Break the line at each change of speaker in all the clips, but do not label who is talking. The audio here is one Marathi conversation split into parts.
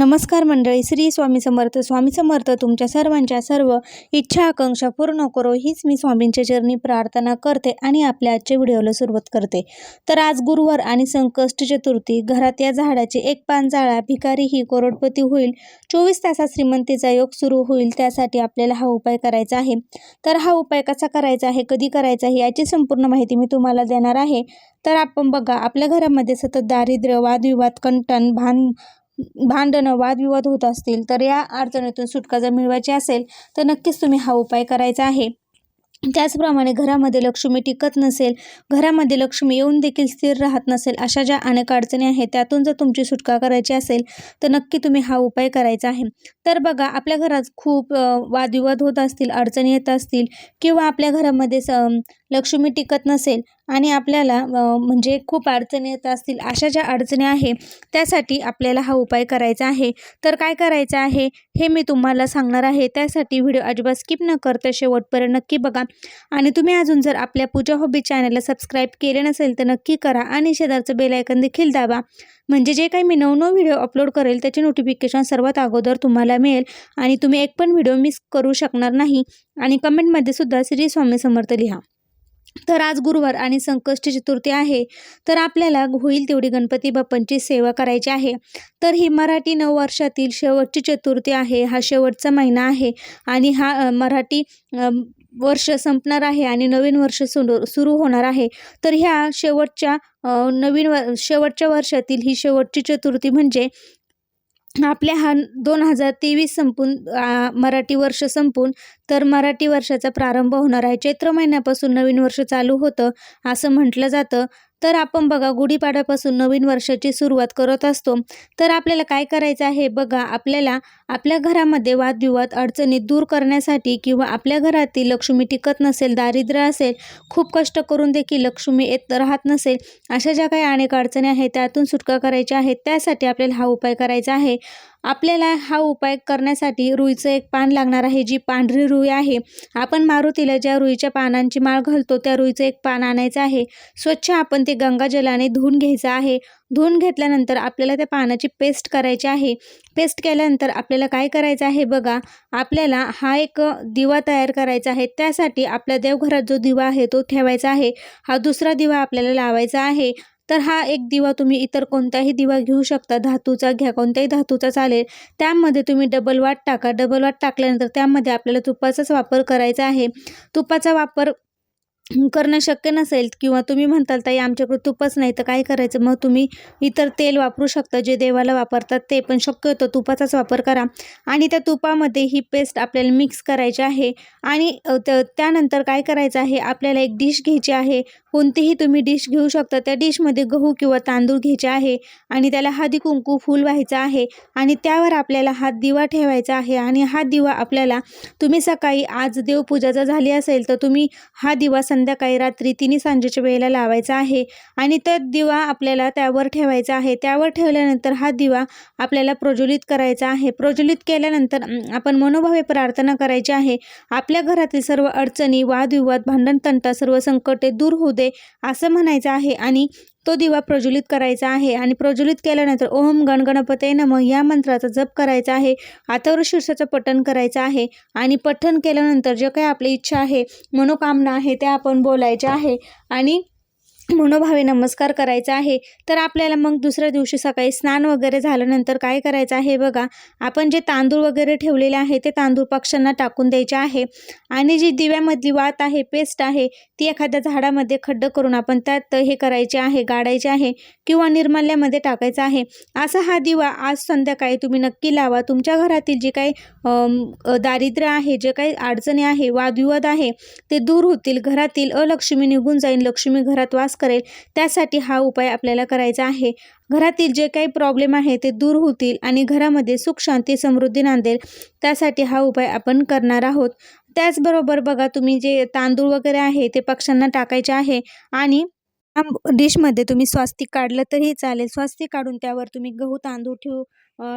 नमस्कार मंडळी श्री स्वामी समर्थ. स्वामी समर्थ तुमच्या सर्वांच्या सर्व इच्छा आकांक्षा पूर्ण करो हीच मी स्वामींच्या चरणी प्रार्थना करते आणि आपल्या आजच्या व्हिडिओला सुरुवात करते. तर आज गुरुवार आणि संकष्ट चतुर्थी घरात या झाडाचे एक पान जाळा भिकारी ही करोडपती होईल. चोवीस तासात श्रीमंतीचा योग सुरू होईल त्यासाठी आपल्याला हा उपाय करायचा आहे. तर हा उपाय कसा करायचा आहे कधी करायचा आहे याची संपूर्ण माहिती मी तुम्हाला देणार आहे. तर आपण बघा आपल्या घरामध्ये सतत दारिद्र्य वादविवाद कंटन भान भांडणं वादविवाद होत असतील तर या अडचणीतून सुटका जर मिळवायची असेल तर नक्कीच तुम्ही हा उपाय करायचा आहे. त्याचप्रमाणे घरामध्ये लक्ष्मी टिकत नसेल घरामध्ये लक्ष्मी येऊन देखील स्थिर राहत नसेल अशा ज्या अनेक अडचणी आहेत त्यातून जर तुमची सुटका करायची असेल तर नक्की तुम्ही हा उपाय करायचा आहे. तर बघा आपल्या घरात खूप वादविवाद होत असतील अडचणी येत असतील किंवा आपल्या घरामध्ये स लक्ष्मी टिकत नसेल आणि आपल्याला म्हणजे खूप अडचणी येत असतील अशा ज्या अडचणी आहे त्यासाठी आपल्याला हा उपाय करायचा आहे. तर काय करायचं आहे हे मी तुम्हाला सांगणार आहे. त्यासाठी व्हिडिओ अजिबात स्किप न करता शेवटपर्यंत नक्की बघा. आणि तुम्ही अजून जर आपल्या पूजा हॉबी चॅनलला सबस्क्राईब केले नसेल तर नक्की करा आणि शेजारचं बेलायकन देखील दाबा. म्हणजे जे काही मी नवनव व्हिडिओ अपलोड करेल त्याचे नोटिफिकेशन सर्वात अगोदर तुम्हाला मिळेल. आणि तुम्ही एक पण व्हिडिओ मिस करू शकणार नाही. आणि कमेंटमध्ये सुद्धा श्री स्वामी समर्थ लिहा. तर आज गुरुवार आणि संकष्ट चतुर्थी आहे तर आपल्याला होईल तेवढी गणपती बाप्पांची सेवा करायची आहे. तर ही मराठी नववर्षातील शेवटची चतुर्थी आहे हा शेवटचा महिना आहे आणि हा मराठी वर्ष संपणार आहे आणि नवीन वर्ष सुरू सुरू होणार आहे. तर ह्या शेवटच्या नवीन व शेवटच्या वर्षातील ही शेवटची चतुर्थी म्हणजे आपल्या हा दोन हजार तेवीस संपून मराठी वर्ष संपून तर मराठी वर्षाचा प्रारंभ होणार आहे. चैत्र महिन्यापासून नवीन वर्ष चालू होतं असं म्हटलं जातं. तर आपण बघा गुढीपाड्यापासून नवीन वर्षाची सुरुवात करत असतो. तर आपल्याला काय करायचं आहे बघा आपल्याला आपल्या घरामध्ये वादविवाद अडचणी दूर करण्यासाठी किंवा आपल्या घरातील लक्ष्मी टिकत नसेल दारिद्र्य असेल खूप कष्ट करून देखील लक्ष्मी येत राहत नसेल अशा ज्या काही अनेक अडचणी आहेत त्यातून सुटका करायची आहे त्यासाठी आपल्याला हा उपाय करायचा आहे. आपल्याला हा उपाय करण्यासाठी रुईचं एक पान लागणार आहे जी पांढरी रुई आहे. आपण मारुतीला ज्या रुईच्या पानांची माळ घालतो त्या रुईचं एक पान आणायचं आहे. स्वच्छ आपण ते गंगाजलाने धुवून घ्यायचं आहे. धुवून घेतल्यानंतर आपल्याला त्या पानाची पेस्ट करायची आहे. पेस्ट केल्यानंतर आपल्याला काय करायचं आहे बघा आपल्याला हा एक दिवा तयार करायचा आहे. त्यासाठी आपल्या देवघरात जो दिवा आहे तो ठेवायचा आहे. हा दुसरा दिवा आपल्याला लावायचा आहे. तर हा एक दिवा तुम्ही इतर कोणताही दिवा घेऊ शकता. धातूचा घ्या कोणत्याही धातूचा चालेल. त्यामध्ये तुम्ही डबल वाट टाका. डबल वाट टाकल्यानंतर त्यामध्ये आपल्याला तुपाचाच वापर करायचा आहे. तुपाचा वापर करणं शक्य नसेल किंवा तुम्ही म्हणताल ताई आमच्याकडे तुपच नाही तर काय करायचं? मग तुम्ही इतर तेल वापरू शकता जे देवाला वापरतात ते पण शक्यतो तुपाचाच वापर करा. आणि त्या तुपामध्ये ही पेस्ट आपल्याला मिक्स करायची आहे. आणि त्यानंतर काय करायचं आहे? आपल्याला एक डिश घ्यायची आहे. कोणतीही तुम्ही डिश घेऊ शकता. त्या डिशमध्ये गहू किंवा तांदूळ घ्यायचे आहे. आणि त्याला हळदी कुंकू फूल व्हायचं आहे. आणि त्यावर आपल्याला हा दिवा ठेवायचा आहे. आणि हा दिवा आपल्याला तुम्ही सकाळी आज देवपूजा जर झाली असेल तर तुम्ही हा दिवा संध्याकाळी रात्री तिन्ही सांजेच्या वेळेला लावायचा आहे आणि तो दिवा आपल्याला त्यावर ठेवायचा आहे. त्यावर ठेवल्यानंतर हा दिवा आपल्याला प्रज्वलित करायचा आहे. प्रज्वलित केल्यानंतर आपण मनोभावे प्रार्थना करायची आहे. आपल्या घरातील सर्व अडचणी वादविवाद भांडणतंटा सर्व संकटे दूर होऊ दे असं म्हणायचं आहे आणि तो दिवा प्रज्वलित करायचा आहे आणि प्रज्वलित केल्यानंतर ओम गणगणपते नम या मंत्राचा जप करायचा आहे. आतावर शीर्षाचं पठण करायचं आहे आणि पठण केल्यानंतर जे काही आपली इच्छा आहे मनोकामना आहे त्या आपण बोलायच्या आहे. आणि मनोभावे नमस्कार करायचा आहे तर आपल्याला मग दुसऱ्या दिवशी सकाळी स्नान वगैरे झाल्यानंतर काय करायचं आहे बघा. आपण जे तांदूळ वगैरे ठेवलेले आहे ते तांदूळ पक्ष्यांना टाकून द्यायचे आहे. आणि जी दिव्यामधली वात आहे पेस्ट आहे ती एखाद्या झाडामध्ये खड्ड करून आपण त्यात हे करायचे आहे गाडायचे आहे किंवा निर्माल्यामध्ये टाकायचं आहे. असा हा दिवा आज संध्याकाळी तुम्ही नक्की लावा. तुमच्या घरातील जे काही दारिद्र्य आहे जे काही अडचणी आहे वादविवाद आहे ते दूर होतील. घरातील अलक्ष्मी निघून जाईल लक्ष्मी घरात वास करेल. त्यासाठी हा उपाय आपल्याला करायचा आहे. घरातील जे काही प्रॉब्लेम आहे ते दूर होतील आणि घरामध्ये सुख शांती समृद्धी नांदेल. त्यासाठी हा उपाय आपण करणार आहोत. त्याचबरोबर बघा तुम्ही जे तांदूळ वगैरे आहे ते पक्ष्यांना टाकायचे आहे आणि डिशमध्ये तुम्ही स्वास्तिक काढलं तरी चालेल. स्वास्तिक काढून त्यावर तुम्ही गहू तांदूळ ठेवू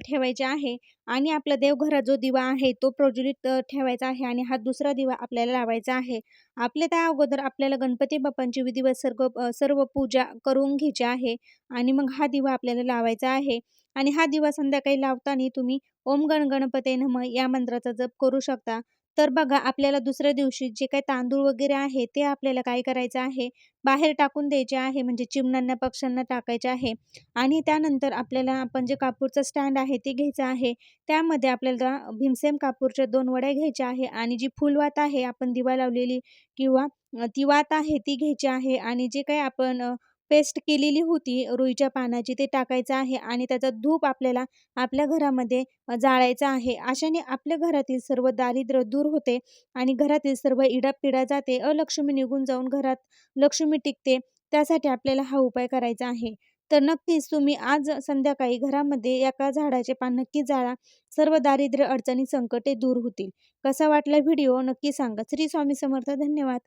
ठेवायचे आहे. आणि आपला देवघरात जो दिवा आहे तो प्रज्वलित ठेवायचा आहे आणि हा दुसरा दिवा आपल्याला लावायचा आहे. आपले त्या अगोदर आपल्याला गणपती बाप्पांची विधिवत सर्व सर्व पूजा करून घ्यायची आहे आणि मग हा दिवा आपल्याला लावायचा आहे. आणि हा दिवा संध्याकाळी लावताना तुम्ही ओम गण गणपते नम या मंत्राचा जप करू शकता. तर बघा आपल्याला दुसऱ्या दिवशी जे काही तांदूळ वगैरे आहे ते आपल्याला काय करायचं आहे? बाहेर टाकून द्यायचे आहे म्हणजे चिमण्यांना पक्ष्यांना टाकायचे आहे. आणि त्यानंतर आपल्याला आपण जे कापूरचं स्टँड आहे ते घ्यायचं आहे. त्यामध्ये आपल्याला भीमसेम कापूरच्या दोन वड्या घ्यायच्या आहे आणि जी फुलवात आहे आपण दिवा लावलेली किंवा ती वात आहे ती घ्यायची आहे. आणि जे काही आपण पेस्ट केलेली होती रुईच्या पानाची ते टाकायचं आहे आणि त्याचा धूप आपल्याला आपल्या घरामध्ये जाळायचं जाळायचा आहे. अशाने आपल्या घरातील सर्व दारिद्र्य दूर होते आणि घरातील सर्व इडापिडा जाते. अलक्ष्मी निघून जाऊन घरात लक्ष्मी टिकते त्यासाठी आपल्याला हा उपाय करायचा आहे. तर नक्कीच तुम्ही आज संध्याकाळी घरामध्ये एका झाडाचे पान नक्की जाळा. सर्व दारिद्र्य अडचणी संकटे दूर होतील. कसा वाटला व्हिडिओ नक्की सांगा. श्री स्वामी समर्थ. धन्यवाद.